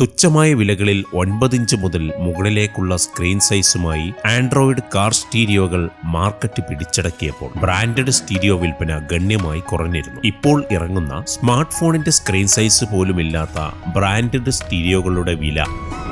തുച്ഛമായ വിലകളിൽ ഒൻപത് ഇഞ്ച് മുതൽ മുകളിലേക്കുള്ള സ്ക്രീൻ സൈസുമായി ആൻഡ്രോയിഡ് കാർ സ്റ്റീരിയോകൾ മാർക്കറ്റ് പിടിച്ചടക്കിയപ്പോൾ ബ്രാൻഡഡ് സ്റ്റീരിയോ വിൽപ്പന ഗണ്യമായി കുറഞ്ഞിരുന്നു. ഇപ്പോൾ ഇറങ്ങുന്ന സ്മാർട്ട് ഫോണിന്റെ സ്ക്രീൻ സൈസ് പോലുമില്ലാത്ത ബ്രാൻഡഡ് സ്റ്റീരിയോകളുടെ വില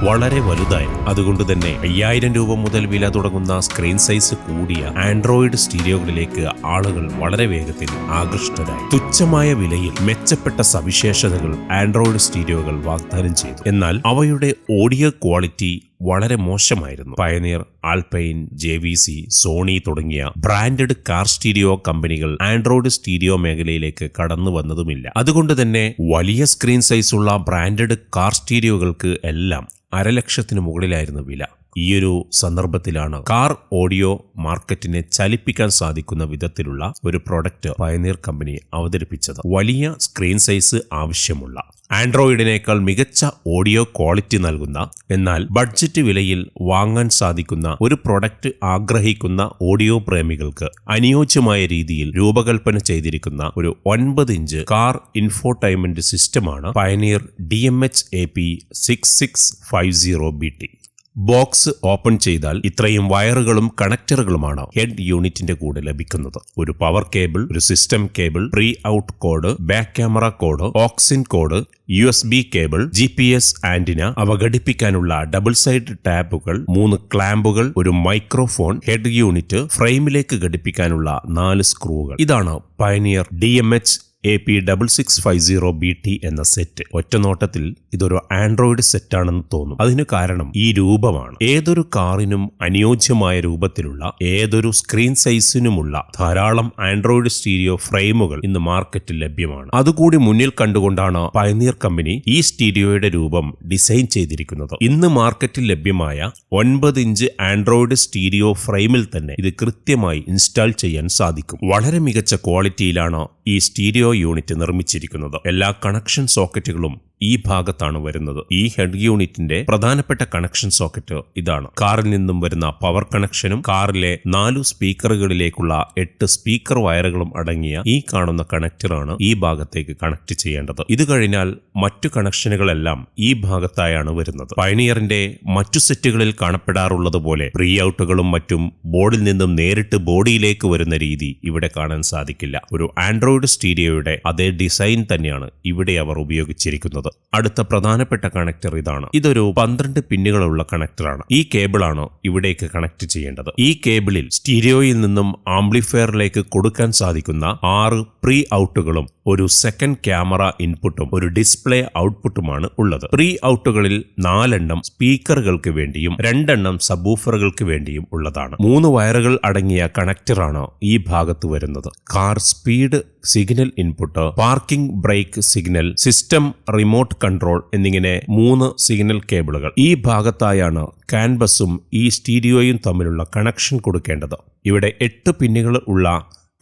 വളരെ വലുതായി അതുകൊണ്ട് തന്നെ അയ്യായിരം രൂപ മുതൽ വില തുടങ്ങുന്ന സ്ക്രീൻ സൈസ് കൂടിയ ആൻഡ്രോയിഡ് സ്റ്റീരിയോകളിലേക്ക് ആളുകൾ വളരെ വേഗത്തിൽ ആകൃഷ്ടരായി. തുച്ഛമായ വിലയിൽ മെച്ചപ്പെട്ട സവിശേഷതകൾ ആൻഡ്രോയിഡ് സ്റ്റീരിയോകൾ വാഗ്ദാനം ചെയ്തു. എന്നാൽ അവയുടെ ഓഡിയോ ക്വാളിറ്റി വളരെ മോശമായിരുന്നു. Pioneer Alpine J V C Sony തുടങ്ങിയ ബ്രാൻഡഡ് കാർ സ്റ്റീരിയോ കമ്പനികൾ ആൻഡ്രോയിഡ് സ്റ്റീരിയോ മേഖലയിലേക്ക് കടന്നു വന്നതുമില്ല. അതുകൊണ്ട് തന്നെ വലിയ സ്ക്രീൻ സൈസുള്ള ബ്രാൻഡഡ് കാർ സ്റ്റീരിയോകൾക്ക് എല്ലാം അരലക്ഷത്തിന് മുകളിലായിരുന്നു വില. ഈയൊരു സന്ദർഭത്തിലാണ് കാർ ഓഡിയോ മാർക്കറ്റിനെ ചലിപ്പിക്കാൻ സാധിക്കുന്ന വിധത്തിലുള്ള ഒരു പ്രൊഡക്റ്റ് പയനീർ കമ്പനി അവതരിപ്പിച്ചത്. വലിയ സ്ക്രീൻ സൈസ് ആവശ്യമുള്ള ആൻഡ്രോയിഡിനേക്കാൾ മികച്ച ഓഡിയോ ക്വാളിറ്റി നൽകുന്ന എന്നാൽ ബഡ്ജറ്റ് വിലയിൽ വാങ്ങാൻ സാധിക്കുന്ന ഒരു പ്രൊഡക്റ്റ് ആഗ്രഹിക്കുന്ന ഓഡിയോ പ്രേമികൾക്ക് അനുയോജ്യമായ രീതിയിൽ രൂപകൽപ്പന ചെയ്തിരിക്കുന്ന ഒരു ഒൻപത് ഇഞ്ച് കാർ ഇൻഫോടൈൻമെന്റ് സിസ്റ്റമാണ് Pioneer D M H A P six six five zero B T. Box open ചെയ്താൽ ഇത്രയും വയറുകളും കണക്ടറുകളുമാണ് ഹെഡ് യൂണിറ്റിന്റെ കൂടെ ലഭിക്കുന്നത്. ഒരു പവർ കേബിൾ ഒരു system cable pre out cord back camera cord aux in cord U S B cable G P S antenna അവ ഘടിപ്പിക്കാനുള്ള ഡബിൾ സൈഡ് ടാബുകൾ മൂന്ന് ക്ലാമ്പുകൾ ഒരു മൈക്രോഫോൺ ഹെഡ് യൂണിറ്റ് ഫ്രെയിമിലേക്ക് ഘടിപ്പിക്കാനുള്ള നാല് സ്ക്രൂകൾ. ഇതാണ് Pioneer D M H A P double six five zero B T എന്ന സെറ്റ് ഒറ്റനോട്ടത്തിൽ ഇതൊരു ആൻഡ്രോയിഡ് സെറ്റാണെന്ന് തോന്നും. അതിന് കാരണം ഈ രൂപമാണ്. ഏതൊരു കാറിനും അനുയോജ്യമായ രൂപത്തിലുള്ള ഏതൊരു സ്ക്രീൻ സൈസിനുമുള്ള ധാരാളം ആൻഡ്രോയിഡ് സ്റ്റീരിയോ ഫ്രെയിമുകൾ ഇന്ന് മാർക്കറ്റിൽ ലഭ്യമാണ്. അതുകൂടി മുന്നിൽ കണ്ടുകൊണ്ടാണ് പയനീർ കമ്പനി ഈ സ്റ്റീരിയോയുടെ രൂപം ഡിസൈൻ ചെയ്തിരിക്കുന്നത്. ഇന്ന് മാർക്കറ്റിൽ ലഭ്യമായ ഒൻപത് ഇഞ്ച് ആൻഡ്രോയിഡ് സ്റ്റീരിയോ ഫ്രെയിമിൽ തന്നെ ഇത് കൃത്യമായി ഇൻസ്റ്റാൾ ചെയ്യാൻ സാധിക്കും. വളരെ മികച്ച ക്വാളിറ്റിയിലാണ് ഈ സ്റ്റീരിയോ യൂണിറ്റ് നിർമ്മിച്ചിരിക്കുന്നത്. എല്ലാ കണക്ഷൻ സോക്കറ്റുകളും ഈ ഭാഗത്താണ് വരുന്നത്. ഈ ഹെഡ് യൂണിറ്റിന്റെ പ്രധാനപ്പെട്ട കണക്ഷൻ സോക്കറ്റ് ഇതാണ്. കാറിൽ നിന്നും വരുന്ന പവർ കണക്ഷനും കാറിലെ നാലു സ്പീക്കറുകളിലേക്കുള്ള എട്ട് സ്പീക്കർ വയറുകളും അടങ്ങിയ ഈ കാണുന്ന കണക്ടറാണ് ഈ ഭാഗത്തേക്ക് കണക്ട് ചെയ്യേണ്ടത്. ഇത് കഴിഞ്ഞാൽ മറ്റു കണക്ഷനുകളെല്ലാം ഈ ഭാഗത്തായാണ് വരുന്നത്. പയനിയറിന്റെ മറ്റു സെറ്റുകളിൽ കാണപ്പെടാറുള്ളത് പോലെ പ്രീ ഔട്ടുകളും മറ്റും ബോർഡിൽ നിന്നും നേരിട്ട് ബോഡിയിലേക്ക് വരുന്ന രീതി ഇവിടെ കാണാൻ സാധിക്കില്ല. ഒരു ആൻഡ്രോയിഡ് സ്റ്റീരിയോയുടെ അതേ ഡിസൈൻ തന്നെയാണ് ഇവിടെ അവർ ഉപയോഗിച്ചിരിക്കുന്നത്. അടുത്ത പ്രധാനപ്പെട്ട കണക്ടർ ഇതാണ്. ഇതൊരു പന്ത്രണ്ട് പിന്നുകളുള്ള കണക്ടറാണ്. ഈ കേബിളാണ് ഇവിടേക്ക് കണക്ട് ചെയ്യേണ്ടത്. ഈ കേബിളിൽ സ്റ്റീരിയോയിൽ നിന്നും ആംപ്ലിഫയറിലേക്ക് കൊടുക്കാൻ സാധിക്കുന്ന ആറ് പ്രീ ഔട്ടുകളും ഒരു സെക്കൻഡ് ക്യാമറ ഇൻപുട്ടും ഒരു ഡിസ്പ്ലേ ഔട്ട്പുട്ടുമാണ് ഉള്ളത്. പ്രീ ഔട്ടുകളിൽ നാലെണ്ണം സ്പീക്കറുകൾക്ക് വേണ്ടിയും രണ്ടെണ്ണം സബൂഫറുകൾക്ക് വേണ്ടിയും ഉള്ളതാണ്. മൂന്ന് വയറുകൾ അടങ്ങിയ കണക്ടറാണ് ഈ ഭാഗത്ത് വരുന്നത്. Car speed signal input parking brake signal system remote control എന്നിങ്ങനെ മൂന്ന് സിഗ്നൽ കേബിളുകൾ ഈ ഭാഗത്തായാണ് ക്യാൻവസും ഈ സ്റ്റീരിയോയും തമ്മിലുള്ള കണക്ഷൻ കൊടുക്കേണ്ടത്. ഇവിടെ എട്ട് പിന്നുകൾ ഉള്ള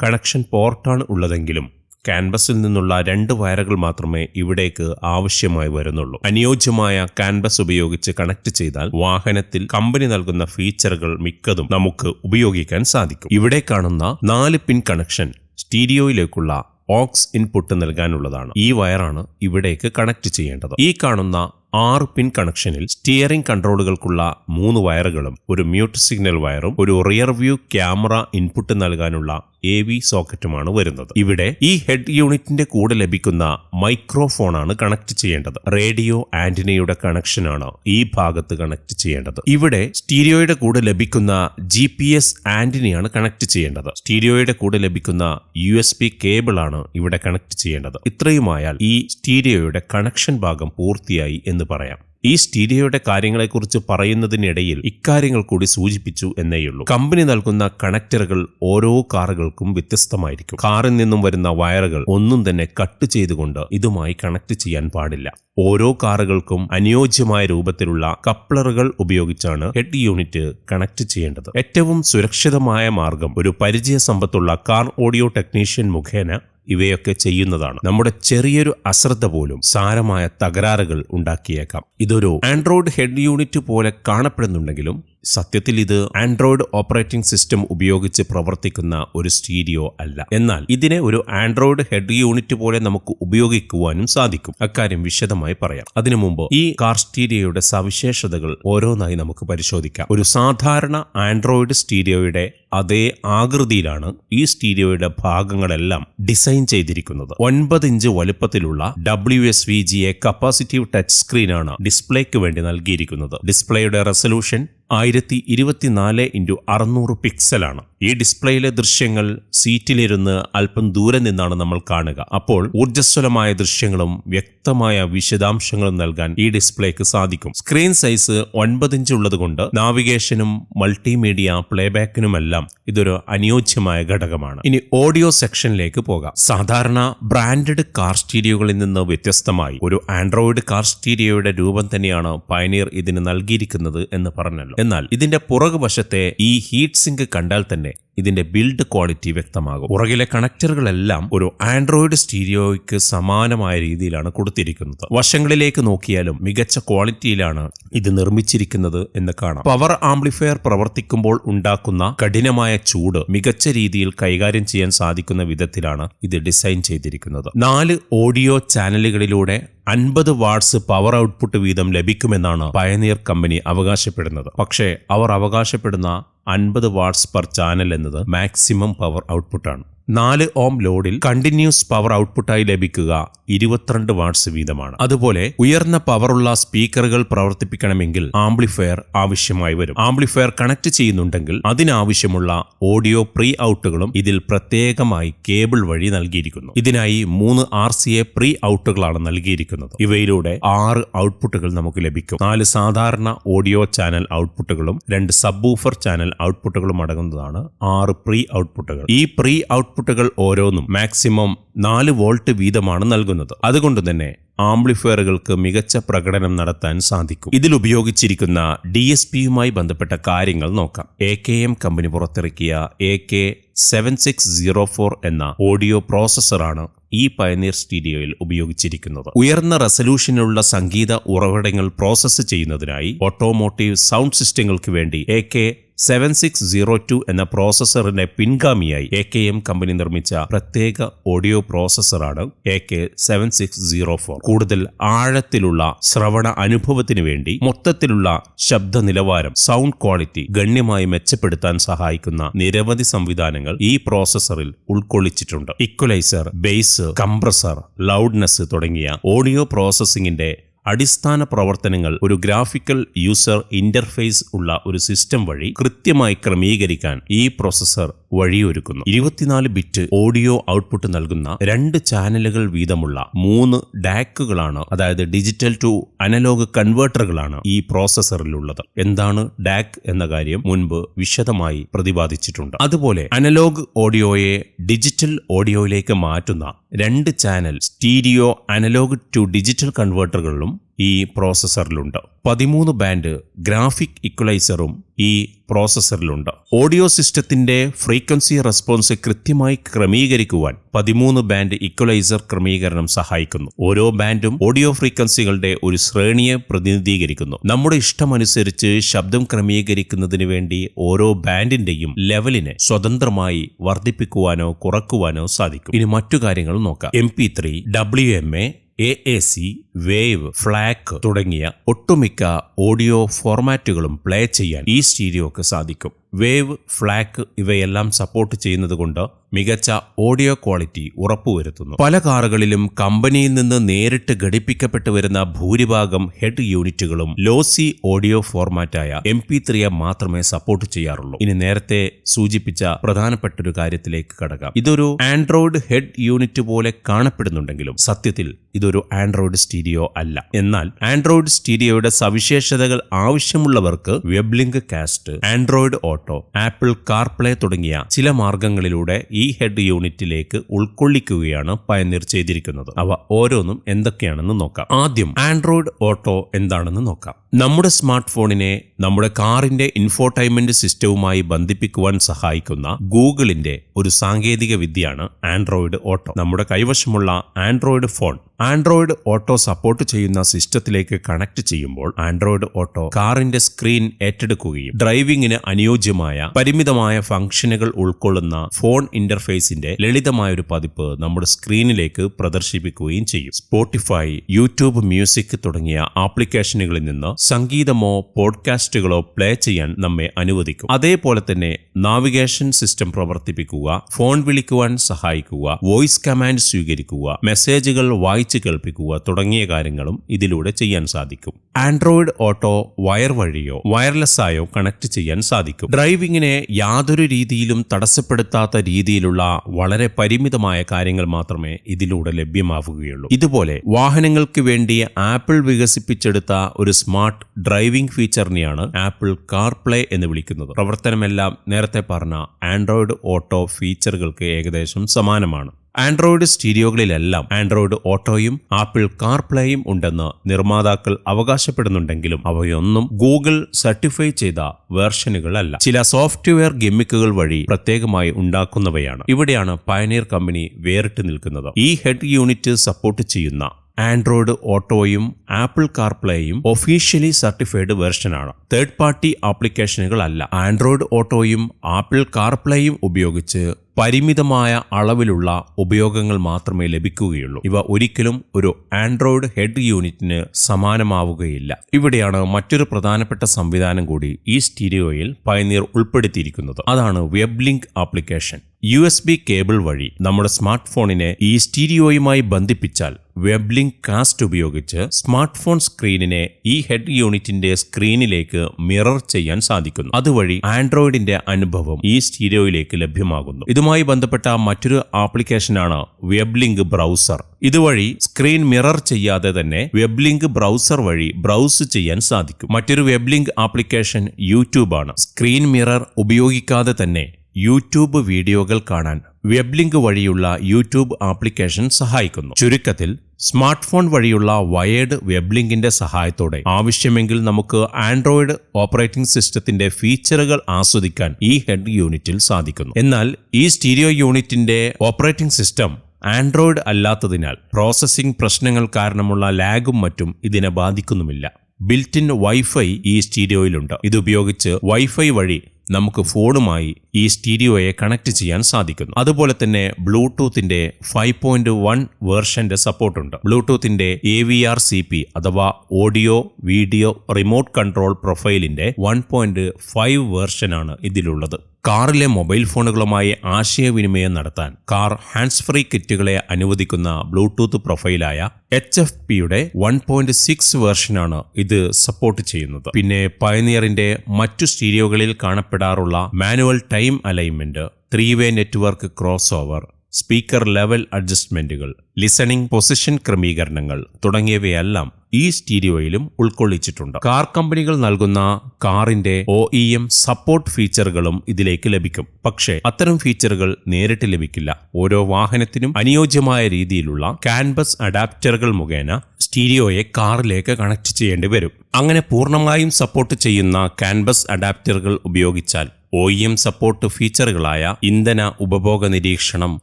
കണക്ഷൻ പോർട്ടാണ് ഉള്ളതെങ്കിലും ക്യാൻവസിൽ നിന്നുള്ള രണ്ട് വയറുകൾ മാത്രമേ ഇവിടേക്ക് ആവശ്യമായി വരുന്നുള്ളൂ. അനുയോജ്യമായ ക്യാൻവസ് ഉപയോഗിച്ച് കണക്ട് ചെയ്താൽ വാഹനത്തിൽ കമ്പനി നൽകുന്ന ഫീച്ചറുകൾ മിക്കതും നമുക്ക് ഉപയോഗിക്കാൻ സാധിക്കും. ഇവിടെ കാണുന്ന നാല് പിൻ കണക്ഷൻ സ്റ്റീരിയോയിലേക്കുള്ള ഓക്സ് ഇൻപുട്ട് നൽകാനുള്ളതാണ്. ഈ വയറാണ് ഇവിടേക്ക് കണക്ട് ചെയ്യേണ്ടത്. ഈ കാണുന്ന ആറ് പിൻ കണക്ഷനിൽ സ്റ്റിയറിംഗ് കൺട്രോളുകൾക്കുള്ള മൂന്ന് വയറുകളും ഒരു മ്യൂട്ട് സിഗ്നൽ വയറും ഒരു റിയർ വ്യൂ ക്യാമറ ഇൻപുട്ട് നൽകാനുള്ള എ വി സോക്കറ്റുമാണ് വരുന്നത്. ഇവിടെ ഈ ഹെഡ് യൂണിറ്റിന്റെ കൂടെ ലഭിക്കുന്ന മൈക്രോഫോണാണ് കണക്ട് ചെയ്യേണ്ടത്. റേഡിയോ ആന്റിനയുടെ കണക്ഷനാണ് ഈ ഭാഗത്ത് കണക്ട് ചെയ്യേണ്ടത്. ഇവിടെ സ്റ്റീരിയോയുടെ കൂടെ ലഭിക്കുന്ന ജി പി എസ് ആന്റിനയാണ് കണക്ട് ചെയ്യേണ്ടത്. സ്റ്റീരിയോയുടെ കൂടെ ലഭിക്കുന്ന യു എസ് പി കേബിളാണ് ഇവിടെ കണക്ട് ചെയ്യേണ്ടത്. ഇത്രയുമായാൽ ഈ സ്റ്റീരിയോയുടെ കണക്ഷൻ ഭാഗം പൂർത്തിയായി എന്ന് പറയാം. ഈ സ്റ്റീരിയോയുടെ കാര്യങ്ങളെക്കുറിച്ച് പറയുന്നതിനിടയിൽ ഇക്കാര്യങ്ങൾ കൂടി സൂചിപ്പിച്ചു എന്നേയുള്ളൂ. കമ്പനി നൽകുന്ന കണക്ടറുകൾ ഓരോ കാറുകൾക്കും വ്യത്യസ്തമായിരിക്കും. കാറിൽ നിന്നും വരുന്ന വയറുകൾ ഒന്നും തന്നെ കട്ട് ചെയ്തുകൊണ്ട് ഇതുമായി കണക്ട് ചെയ്യാൻ പാടില്ല. ഓരോ കാറുകൾക്കും അനുയോജ്യമായ രൂപത്തിലുള്ള കപ്ലറുകൾ ഉപയോഗിച്ചാണ് ഹെഡ് യൂണിറ്റ് കണക്ട് ചെയ്യേണ്ടത്. ഏറ്റവും സുരക്ഷിതമായ മാർഗം ഒരു പരിചയ സമ്പത്തുള്ള കാർ ഓഡിയോ ടെക്നീഷ്യൻ മുഖേന ഇവയൊക്കെ ചെയ്യുന്നതാണ്. നമ്മുടെ ചെറിയൊരു അശ്രദ്ധ പോലും സാരമായ തകരാറുകൾ ഉണ്ടാക്കിയേക്കാം. ഇതൊരു ആൻഡ്രോയിഡ് ഹെഡ് യൂണിറ്റ് പോലെ കാണപ്പെടുന്നുണ്ടെങ്കിലും സത്യത്തിൽ ഇത് ആൻഡ്രോയിഡ് ഓപ്പറേറ്റിംഗ് സിസ്റ്റം ഉപയോഗിച്ച് പ്രവർത്തിക്കുന്ന ഒരു സ്റ്റീരിയോ അല്ല. എന്നാൽ ഇതിനെ ഒരു ആൻഡ്രോയിഡ് ഹെഡ് യൂണിറ്റ് പോലെ നമുക്ക് ഉപയോഗിക്കുവാനും സാധിക്കും. അക്കാര്യം വിശദമായി പറയാം. അതിനു മുമ്പ് ഈ കാർ സ്റ്റീരിയോയുടെ സവിശേഷതകൾ ഓരോന്നായി നമുക്ക് പരിശോധിക്കാം. ഒരു സാധാരണ ആൻഡ്രോയിഡ് സ്റ്റീരിയോയുടെ അതേ ആകൃതിയിലാണ് ഈ സ്റ്റീരിയോയുടെ ഭാഗങ്ങളെല്ലാം ഡിസൈൻ ചെയ്തിരിക്കുന്നത്. ഒൻപത് ഇഞ്ച് വലുപ്പത്തിലുള്ള W S V G A capacitive touch സ്ക്രീനാണ് ഡിസ്പ്ലേക്ക് വേണ്ടി നൽകിയിരിക്കുന്നത്. ഡിസ്പ്ലേയുടെ റെസൊല്യൂഷൻ ആയിരത്തി ഇരുപത്തിനാല് ഇന്റു അറുന്നൂറ് പിക്സലാണ്. ഈ ഡിസ്പ്ലേയിലെ ദൃശ്യങ്ങൾ സീറ്റിലിരുന്ന് അല്പം ദൂരെ നിന്നാണ് നമ്മൾ കാണുക. അപ്പോൾ ഊർജസ്വലമായ ദൃശ്യങ്ങളും വ്യക്തമായ വിശദാംശങ്ങളും നൽകാൻ ഈ ഡിസ്പ്ലേക്ക് സാധിക്കും. സ്ക്രീൻ സൈസ് ഒൻപത് ഇഞ്ച് ഉള്ളതുകൊണ്ട് നാവിഗേഷനും മൾട്ടിമീഡിയ പ്ലേബാക്കിനുമെല്ലാം ഇതൊരു അനുയോജ്യമായ ഘടകമാണ്. ഇനി ഓഡിയോ സെക്ഷനിലേക്ക് പോകാം. സാധാരണ ബ്രാൻഡഡ് കാർ സ്റ്റീരിയോകളിൽ നിന്ന് വ്യത്യസ്തമായി ഒരു ആൻഡ്രോയിഡ് കാർ സ്റ്റീരിയോയുടെ രൂപം തന്നെയാണ് പയനീർ ഇതിന് നൽകിയിരിക്കുന്നത് എന്ന് പറഞ്ഞല്ലോ. എന്നാൽ ഇതിന്റെ പുറകുവശത്തെ ഈ ഹീറ്റ് സിങ്ക് കണ്ടാൽ തന്നെ ഇതിന്റെ ബിൽഡ് ക്വാളിറ്റി വ്യക്തമാകും. പുറകിലെ കണക്ടറുകളെല്ലാം ഒരു ആൻഡ്രോയിഡ് സ്റ്റീരിയോയ്ക്ക് സമാനമായ രീതിയിലാണ് കൊടുത്തിരിക്കുന്നത്. വശങ്ങളിലേക്ക് നോക്കിയാലും മികച്ച ക്വാളിറ്റിയിലാണ് ഇത് നിർമ്മിച്ചിരിക്കുന്നത് എന്ന് കാണാം. പവർ ആംപ്ലിഫയർ പ്രവർത്തിക്കുമ്പോൾ ഉണ്ടാക്കുന്ന കഠിനമായ ചൂട് മികച്ച രീതിയിൽ കൈകാര്യം ചെയ്യാൻ സാധിക്കുന്ന വിധത്തിലാണ് ഇത് ഡിസൈൻ ചെയ്തിരിക്കുന്നത്. നാല് ഓഡിയോ ചാനലുകളിലൂടെ അൻപത് വാട്ട്സ് പവർ ഔട്ട്പുട്ട് വീതം ലഭിക്കുമെന്നാണ് പയനീർ കമ്പനി അവകാശപ്പെടുന്നത്. പക്ഷേ അവർ അവകാശപ്പെടുന്ന അൻപത് വാട്ട്സ് പെർ ചാനൽ എന്നത് മാക്സിമം പവർ ഔട്ട്പുട്ടാണ്. നാല് ഓം ലോഡിൽ കണ്ടിന്യൂസ് പവർ ഔട്ട്പുട്ടായി ലഭിക്കുക ഇരുപത്തിരണ്ട് വാട്ട്സ് വീതമാണ്. അതുപോലെ ഉയർന്ന പവറുള്ള സ്പീക്കറുകൾ പ്രവർത്തിപ്പിക്കണമെങ്കിൽ ആംപ്ലിഫയർ ആവശ്യമായി വരും. ആംപ്ലിഫയർ കണക്ട് ചെയ്യുന്നുണ്ടെങ്കിൽ അതിനാവശ്യമുള്ള ഓഡിയോ പ്രീ ഔട്ടുകളും ഇതിൽ പ്രത്യേകമായി കേബിൾ വഴി നൽകിയിരിക്കുന്നു. ഇതിനായി മൂന്ന് ആർ സി എ പ്രീ ഔട്ടുകളാണ് നൽകിയിരിക്കുന്നത്. ഇവയിലൂടെ ആറ് ഔട്ട്പുട്ടുകൾ നമുക്ക് ലഭിക്കും. നാല് സാധാരണ ഓഡിയോ ചാനൽ ഔട്ട്പുട്ടുകളും രണ്ട് സബ്ബൂഫർ ചാനൽ ഔട്ട്പുട്ടുകളും അടങ്ങുന്നതാണ് ആറ് പ്രീ ഔട്ട്പുട്ടുകൾ. ഈ പ്രീ ഔട്ട്പുട്ടുകൾ ഓരോന്നും മാക്സിമം നാല് വോൾട്ട് വീതമാണ് നൽകുന്നത്. അതുകൊണ്ട് തന്നെ ആംപ്ലിഫയറുകൾക്ക് മികച്ച പ്രകടനം നടത്താൻ സാധിക്കും. ഇതിൽ ഉപയോഗിച്ചിരിക്കുന്ന ഡി എസ് പിയുമായി ബന്ധപ്പെട്ട കാര്യങ്ങൾ നോക്കാം. എ കെ എം കമ്പനി പുറത്തിറക്കിയ A K seven six zero four എന്ന ഓഡിയോ പ്രോസസ്സറാണ് ഈ പയനീർ സ്റ്റീഡിയോയിൽ ഉപയോഗിച്ചിരിക്കുന്നത്. ഉയർന്ന റെസൊല്യൂഷനിലുള്ള സംഗീത ഉറവിടങ്ങൾ പ്രോസസ്സ് ചെയ്യുന്നതിനായി ഓട്ടോമോട്ടീവ് സൗണ്ട് സിസ്റ്റങ്ങൾക്ക് വേണ്ടി A K seven six zero two എന്ന പ്രോസസ്സറിന്റെ പിൻഗാമിയായി എ കെ എം കമ്പനി നിർമ്മിച്ച പ്രത്യേക audio പ്രോസസ്സറാണ് A K seven six zero four കൂടുതൽ ആഴത്തിലുള്ള ശ്രവണ അനുഭവത്തിനു വേണ്ടി മൊത്തത്തിലുള്ള ശബ്ദ നിലവാരം സൗണ്ട് ക്വാളിറ്റി ഗണ്യമായി മെച്ചപ്പെടുത്താൻ സഹായിക്കുന്ന നിരവധി സംവിധാനങ്ങൾ ഈ പ്രോസസ്സറിൽ ഉൾക്കൊള്ളിച്ചിട്ടുണ്ട്. ഇക്വലൈസർ ബേസ് കംപ്രസർ ലൗഡ്നെസ് തുടങ്ങിയ ഓഡിയോ പ്രോസസ്സിംഗിന്റെ അടിസ്ഥാന പ്രവർത്തനങ്ങൾ ഒരു ഗ്രാഫിക്കൽ യൂസർ ഇന്റർഫേസ് ഉള്ള ഒരു സിസ്റ്റം വഴി കൃത്യമായി ക്രമീകരിക്കാൻ ഈ പ്രോസസർ വഴിയൊരുക്കുന്നു. ഇരുപത്തിനാല് ബിറ്റ് ഓഡിയോ ഔട്ട്പുട്ട് നൽകുന്ന രണ്ട് ചാനലുകൾ വീതമുള്ള മൂന്ന് ഡാക്കുകളാണ് അതായത് ഡിജിറ്റൽ ടു അനലോഗ് കൺവേർട്ടറുകളാണ് ഈ പ്രോസസറിലുള്ളത്. എന്താണ് ഡാക്ക് എന്ന കാര്യം മുൻപ് വിശദമായി പ്രതിപാദിച്ചിട്ടുണ്ട്. അതുപോലെ അനലോഗ് ഓഡിയോയെ ഡിജിറ്റൽ ഓഡിയോയിലേക്ക് മാറ്റുന്ന രണ്ട് channel stereo analog to digital കൺവേർട്ടറുകളിലും ഈ പ്രോസസ്സറിലുണ്ട്. പതിമൂന്ന് ബാൻഡ് ഗ്രാഫിക് ഇക്വലൈസറും ഈ പ്രോസസ്സറിലുണ്ട്. ഓഡിയോ സിസ്റ്റത്തിന്റെ ഫ്രീക്വൻസി റെസ്പോൺസ് കൃത്യമായി ക്രമീകരിക്കുവാൻ പതിമൂന്ന് ബാൻഡ് ഇക്വലൈസർ ക്രമീകരണം സഹായിക്കുന്നു. ഓരോ ബാൻഡും ഓഡിയോ ഫ്രീക്വൻസികളുടെ ഒരു ശ്രേണിയെ പ്രതിനിധീകരിക്കുന്നു. നമ്മുടെ ഇഷ്ടമനുസരിച്ച് ശബ്ദം ക്രമീകരിക്കുന്നതിന് വേണ്ടി ഓരോ ബാൻഡിന്റെയും ലെവലിനെ സ്വതന്ത്രമായി വർദ്ധിപ്പിക്കുവാനോ കുറക്കുവാനോ സാധിക്കും. ഇനി മറ്റു കാര്യങ്ങൾ നോക്കാം. M P three W M A A A C wave flac തുടങ്ങിയ ഒട്ടുമിക്ക ഓഡിയോ ഫോർമാറ്റുകളും പ്ലേ ചെയ്യാൻ ഈ സ്റ്റീരിയോക്ക് സാധിക്കും. വേവ് ഫ്ലാക്ക് ഇവയെല്ലാം സപ്പോർട്ട് ചെയ്യുന്നത് കൊണ്ട് മികച്ച ഓഡിയോ ക്വാളിറ്റി ഉറപ്പുവരുത്തുന്നു. പല കാറുകളിലും കമ്പനിയിൽ നിന്ന് നേരിട്ട് ഘടിപ്പിക്കപ്പെട്ടു വരുന്ന ഭൂരിഭാഗം ഹെഡ് യൂണിറ്റുകളും ലോസി ഓഡിയോ ഫോർമാറ്റായ എം പി ത്രീയെ മാത്രമേ സപ്പോർട്ട് ചെയ്യാറുള്ളൂ. ഇനി നേരത്തെ സൂചിപ്പിച്ച പ്രധാനപ്പെട്ട ഒരു കാര്യത്തിലേക്ക് കടക്കാം. ഇതൊരു ആൻഡ്രോയിഡ് ഹെഡ് യൂണിറ്റ് പോലെ കാണപ്പെടുന്നുണ്ടെങ്കിലും സത്യത്തിൽ ഇതൊരു ആൻഡ്രോയിഡ് സ്റ്റീരിയോ അല്ല. എന്നാൽ ആൻഡ്രോയിഡ് സ്റ്റീരിയോയുടെ സവിശേഷതകൾ ആവശ്യമുള്ളവർക്ക് weblink cast Android auto Apple CarPlay തുടങ്ങിയ ചില മാർഗങ്ങളിലൂടെ ഈ ഹെഡ് യൂണിറ്റിലേക്ക് ഉൾക്കൊള്ളിക്കുകയാണ് പയനീർ ചെയ്തിരിക്കുന്നത്. അവ ഓരോന്നും എന്തൊക്കെയാണെന്ന് നോക്കാം. ആദ്യം ആൻഡ്രോയിഡ് ഓട്ടോ എന്താണെന്ന് നോക്കാം. നമ്മുടെ സ്മാർട്ട് ഫോണിനെ നമ്മുടെ കാറിന്റെ ഇൻഫോടൈൻമെന്റ് സിസ്റ്റവുമായി ബന്ധിപ്പിക്കുവാൻ സഹായിക്കുന്ന ഗൂഗിളിന്റെ ഒരു സാങ്കേതിക വിദ്യയാണ് ആൻഡ്രോയിഡ് ഓട്ടോ. നമ്മുടെ കൈവശമുള്ള Android phone Android auto support ചെയ്യുന്ന സിസ്റ്റത്തിലേക്ക് കണക്ട് ചെയ്യുമ്പോൾ ആൻഡ്രോയിഡ് ഓട്ടോ കാറിന്റെ സ്ക്രീൻ ഏറ്റെടുക്കുകയും ഡ്രൈവിംഗിന് അനുയോജ്യമായ പരിമിതമായ ഫംഗ്ഷനുകൾ ഉൾക്കൊള്ളുന്ന ഫോൺ ഇന്റർഫേസിന്റെ ലളിതമായ ഒരു പതിപ്പ് നമ്മുടെ സ്ക്രീനിലേക്ക് പ്രദർശിപ്പിക്കുകയും ചെയ്യും. സ്പോട്ടിഫൈ യൂട്യൂബ് മ്യൂസിക് തുടങ്ങിയ ആപ്ലിക്കേഷനുകളിൽ നിന്ന് സംഗീതമോ പോഡ്കാസ്റ്റുകളോ പ്ലേ ചെയ്യാൻ നമ്മെ അനുവദിക്കും. അതേപോലെ തന്നെ നാവിഗേഷൻ സിസ്റ്റം പ്രവർത്തിപ്പിക്കുക ഫോൺ വിളിക്കുവാൻ സഹായിക്കുക വോയിസ് കമാൻഡ് സ്വീകരിക്കുക മെസ്സേജുകൾ വായിച്ചു കേൾപ്പിക്കുക തുടങ്ങിയ കാര്യങ്ങളും ഇതിലൂടെ ചെയ്യാൻ സാധിക്കും. ആൻഡ്രോയിഡ് ഓട്ടോ വയർ വഴിയോ വയർലെസ് ആയോ കണക്ട് ചെയ്യാൻ സാധിക്കും. ഡ്രൈവിംഗിനെ യാതൊരു രീതിയിലും തടസ്സപ്പെടുത്താത്ത രീതിയിലുള്ള വളരെ പരിമിതമായ കാര്യങ്ങൾ മാത്രമേ ഇതിലൂടെ ലഭ്യമാവുകയുള്ളൂ. ഇതുപോലെ വാഹനങ്ങൾക്ക് വേണ്ടി ആപ്പിൾ വികസിപ്പിച്ചെടുത്ത ഒരു സ്മാർട്ട് ഡ്രൈവിംഗ് ഫീച്ചറിനെയാണ് ആപ്പിൾ കാർപ്ലേ എന്ന് വിളിക്കുന്നത്. പ്രവർത്തനമെല്ലാം നേരത്തെ പറഞ്ഞ ആൻഡ്രോയിഡ് ഓട്ടോ ഫീച്ചറുകൾക്ക് ഏകദേശം സമാനമാണ്. ആൻഡ്രോയിഡ് സ്റ്റീരിയോകളിലെല്ലാം ആൻഡ്രോയിഡ് ഓട്ടോയും ആപ്പിൾ കാർപ്ലേയും ഉണ്ടെന്ന് നിർമ്മാതാക്കൾ അവകാശപ്പെടുന്നുണ്ടെങ്കിലും അവയൊന്നും ഗൂഗിൾ സർട്ടിഫൈ ചെയ്ത വേർഷനുകളല്ല. ചില സോഫ്റ്റ്വെയർ ഗെമ്മിക്കുകൾ വഴി പ്രത്യേകമായി ഉണ്ടാക്കുന്നവയാണ്. ഇവിടെയാണ് പയനീർ കമ്പനി വേറിട്ട് നിൽക്കുന്നത്. ഈ ഹെഡ് യൂണിറ്റ് സപ്പോർട്ട് ചെയ്യുന്ന ആൻഡ്രോയിഡ് ഓട്ടോയും ആപ്പിൾ കാർപ്ലേയും ഒഫീഷ്യലി സർട്ടിഫൈഡ് വെർഷനാണ്. തേർഡ് പാർട്ടി ആപ്ലിക്കേഷനുകളല്ല. ആൻഡ്രോയിഡ് ഓട്ടോയും ആപ്പിൾ കാർപ്ലേയും ഉപയോഗിച്ച് പരിമിതമായ അളവിലുള്ള ഉപയോഗങ്ങൾ മാത്രമേ ലഭിക്കുകയുള്ളൂ. ഇവ ഒരിക്കലും ഒരു ആൻഡ്രോയിഡ് ഹെഡ് യൂണിറ്റിന് സമാനമാവുകയില്ല. ഇവിടെയാണ് മറ്റൊരു പ്രധാനപ്പെട്ട സംവിധാനം കൂടി ഈ സ്റ്റീരിയോയിൽ പയനീർ ഉൾപ്പെടുത്തിയിരിക്കുന്നത്. അതാണ് web link application. U S B cable വഴി നമ്മുടെ സ്മാർട്ട് ഫോണിനെ ഈ സ്റ്റീരിയോയുമായി ബന്ധിപ്പിച്ചാൽ വെബ് ലിങ്ക് കാസ്റ്റ് ഉപയോഗിച്ച് സ്മാർട്ട് ഫോൺ സ്ക്രീനിനെ ഈ ഹെഡ് യൂണിറ്റിന്റെ സ്ക്രീനിലേക്ക് മിറർ ചെയ്യാൻ സാധിക്കുന്നു. അതുവഴി ആൻഡ്രോയിഡിന്റെ അനുഭവം ഈ സ്റ്റീരിയോയിലേക്ക് ലഭ്യമാകുന്നു. ഇതുമായി ബന്ധപ്പെട്ട മറ്റൊരു ആപ്ലിക്കേഷനാണ് വെബ് ലിങ്ക് ബ്രൗസർ. ഇതുവഴി സ്ക്രീൻ മിറർ ചെയ്യാതെ തന്നെ വെബ് ലിങ്ക് ബ്രൗസർ വഴി ബ്രൗസ് ചെയ്യാൻ സാധിക്കും. മറ്റൊരു വെബ് ലിങ്ക് ആപ്ലിക്കേഷൻ യൂട്യൂബാണ്. സ്ക്രീൻ മിറർ ഉപയോഗിക്കാതെ തന്നെ യൂട്യൂബ് വീഡിയോകൾ കാണാൻ വെബ് ലിങ്ക് വഴിയുള്ള യൂട്യൂബ് ആപ്ലിക്കേഷൻ സഹായിക്കുന്നു. ചുരുക്കത്തിൽ സ്മാർട്ട് ഫോൺ വഴിയുള്ള വയേർഡ് വെബ് ലിങ്കിന്റെ സഹായത്തോടെ ആവശ്യമെങ്കിൽ നമുക്ക് ആൻഡ്രോയിഡ് ഓപ്പറേറ്റിംഗ് സിസ്റ്റത്തിന്റെ ഫീച്ചറുകൾ ആസ്വദിക്കാൻ ഈ ഹെഡ് യൂണിറ്റിൽ സാധിക്കുന്നു. എന്നാൽ ഈ stereo unit operating system Android അല്ലാത്തതിനാൽ processing പ്രശ്നങ്ങൾ കാരണമുള്ള ലാഗും മറ്റും ഇതിനെ ബാധിക്കുന്നുമില്ല. ബിൽറ്റിൻ വൈഫൈ ഈ സ്റ്റീരിയോയിലുണ്ട്. ഇതുപയോഗിച്ച് വൈഫൈ വഴി നമുക്ക് ഫോണുമായി ഈ സ്റ്റീരിയോയെ കണക്ട് ചെയ്യാൻ സാധിക്കുന്നു. അതുപോലെ തന്നെ ബ്ലൂടൂത്തിന്റെ ഫൈവ് പോയിന്റ് വൺ വേർഷന്റെ സപ്പോർട്ടുണ്ട്. ബ്ലൂടൂത്തിന്റെ A V R C P അഥവാ ഓഡിയോ വീഡിയോ റിമോട്ട് കൺട്രോൾ പ്രൊഫൈലിന്റെ വൺ പോയിന്റ് ഫൈവ് വേർഷനാണ് ഇതിലുള്ളത്. കാറിലെ മൊബൈൽ ഫോണുകളുമായി ആശയവിനിമയം നടത്താൻ കാർ ഹാൻഡ്സ് ഫ്രീ കിറ്റുകളെ അനുവദിക്കുന്ന ബ്ലൂടൂത്ത് പ്രൊഫൈലായ എച്ച് എഫ് പിയുടെ വൺ പോയിന്റ് സിക്സ് വേർഷനാണ് ഇത് സപ്പോർട്ട് ചെയ്യുന്നത്. പിന്നെ പയനിയറിന്റെ മറ്റു സ്റ്റീരിയോകളിൽ കാണപ്പെടാറുള്ള manual time alignment three way network crossover speaker level അഡ്ജസ്റ്റ്മെന്റുകൾ listening position ക്രമീകരണങ്ങൾ തുടങ്ങിയവയെല്ലാം ഈ സ്റ്റീരിയോയിലും ഉൾക്കൊള്ളിച്ചിട്ടുണ്ട്. കാർ കമ്പനികൾ നൽകുന്ന കാറിന്റെ ഒ ഇ എം സപ്പോർട്ട് ഫീച്ചറുകളും ഇതിലേക്ക് ലഭിക്കും. പക്ഷേ അത്തരം ഫീച്ചറുകൾ നേരിട്ട് ലഭിക്കില്ല. ഓരോ വാഹനത്തിനും അനുയോജ്യമായ രീതിയിലുള്ള ക്യാൻബസ് അഡാപ്റ്ററുകൾ മുഖേന സ്റ്റീരിയോയെ കാറിലേക്ക് കണക്ട് ചെയ്യേണ്ടി വരും. അങ്ങനെ പൂർണമായും സപ്പോർട്ട് ചെയ്യുന്ന ക്യാൻബസ് അഡാപ്റ്ററുകൾ ഉപയോഗിച്ചാൽ ഒ എം സപ്പോർട്ട് ഫീച്ചറുകളായ ഇന്ധന ഉപഭോഗ നിരീക്ഷണം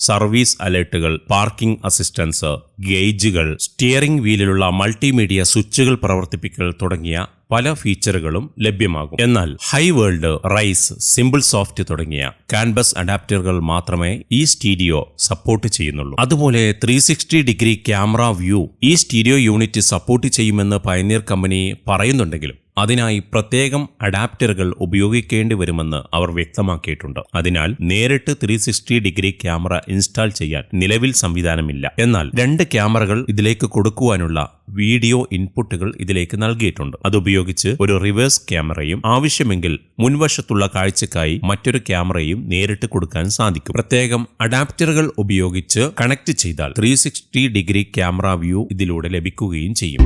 സർവീസ് അലേർട്ടുകൾ പാർക്കിംഗ് അസിസ്റ്റൻസ് ഗേജുകൾ സ്റ്റിയറിംഗ് വീലിലുള്ള മൾട്ടിമീഡിയ സ്വിച്ചുകൾ പ്രവർത്തിപ്പിക്കൽ തുടങ്ങിയ പല ഫീച്ചറുകളും ലഭ്യമാകും. എന്നാൽ Hiworld Raise Simple Soft തുടങ്ങിയ ക്യാൻബസ് അഡാപ്റ്ററുകൾ മാത്രമേ ഈ സ്റ്റീരിയോ സപ്പോർട്ട് ചെയ്യുന്നുള്ളൂ. അതുപോലെ ത്രീ ഡിഗ്രി ക്യാമറ വ്യൂ ഈ സ്റ്റീരിയോ യൂണിറ്റ് സപ്പോർട്ട് ചെയ്യുമെന്ന് പയനീർ കമ്പനി പറയുന്നുണ്ടെങ്കിലും അതിനായി പ്രത്യേകം അഡാപ്റ്ററുകൾ ഉപയോഗിക്കേണ്ടി വരുമെന്ന് അവർ വ്യക്തമാക്കിയിട്ടുണ്ട്. അതിനാൽ നേരിട്ട് three sixty degree camera install ചെയ്യാൻ നിലവിൽ സംവിധാനമില്ല. എന്നാൽ രണ്ട് ക്യാമറകൾ ഇതിലേക്ക് കൊടുക്കുവാനുള്ള വീഡിയോ ഇൻപുട്ടുകൾ ഇതിലേക്ക് നൽകിയിട്ടുണ്ട്. അതുപയോഗിച്ച് ഒരു റിവേഴ്സ് ക്യാമറയും ആവശ്യമെങ്കിൽ മുൻവശത്തുള്ള കാഴ്ചക്കായി മറ്റൊരു ക്യാമറയും നേരിട്ട് കൊടുക്കാൻ സാധിക്കും. പ്രത്യേകം അഡാപ്റ്ററുകൾ ഉപയോഗിച്ച് കണക്ട് ചെയ്താൽ ത്രീ ഡിഗ്രി ക്യാമറ വ്യൂ ഇതിലൂടെ ലഭിക്കുകയും ചെയ്യും.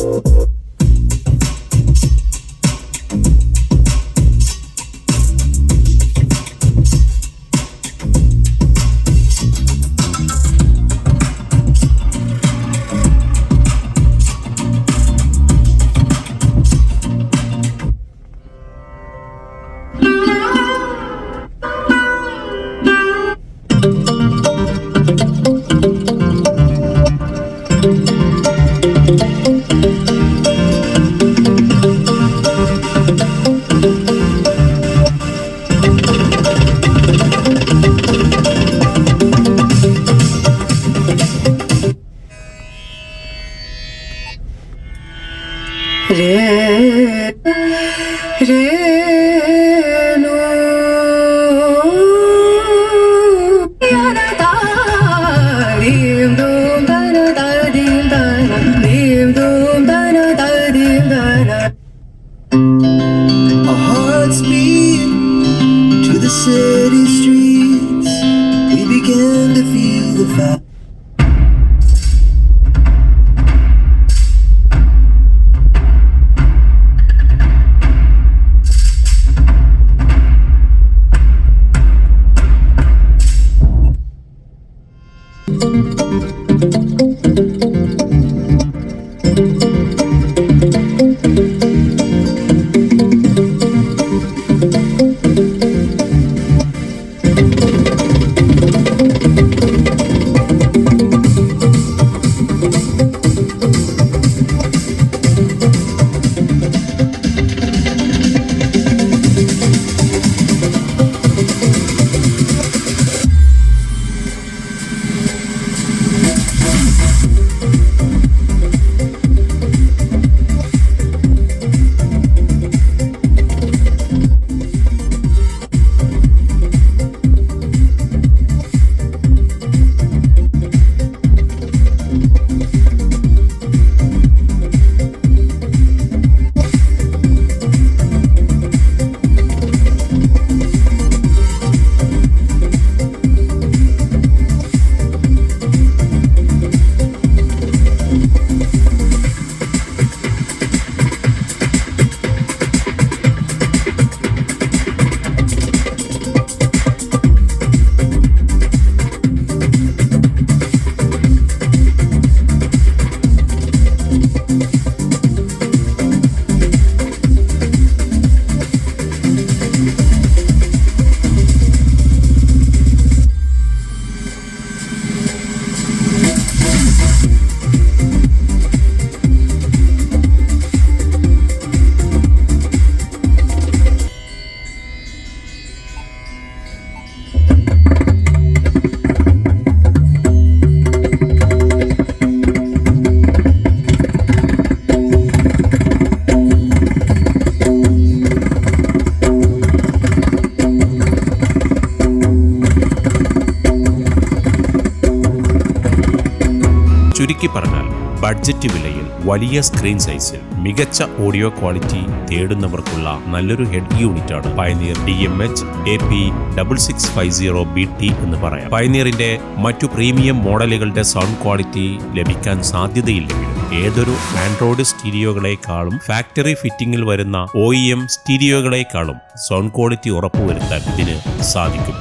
Thank Thank you. ചുരുക്കി പറഞ്ഞാൽ ബഡ്ജറ്റ് വിലയിൽ വലിയ സ്ക്രീൻ സൈസിൽ മികച്ച ഓഡിയോ ക്വാളിറ്റി തേടുന്നവർക്കുള്ള നല്ലൊരു ഹെഡ് യൂണിറ്റാണ് Pioneer D M H A P double six five zero B T എന്ന് പറയാം. പയനീറിന്റെ മറ്റു പ്രീമിയം മോഡലുകളുടെ സൗണ്ട് ക്വാളിറ്റി ലഭിക്കാൻ സാധ്യതയില്ലെങ്കിലും ഏതൊരു ആൻഡ്രോയിഡ് സ്റ്റീരിയോകളെക്കാളും ഫാക്ടറി ഫിറ്റിംഗിൽ വരുന്ന ഒ ഇ എം സ്റ്റീരിയോകളെക്കാളും സൗണ്ട് ക്വാളിറ്റി ഉറപ്പുവരുത്താൻ ഇതിന് സാധിക്കും.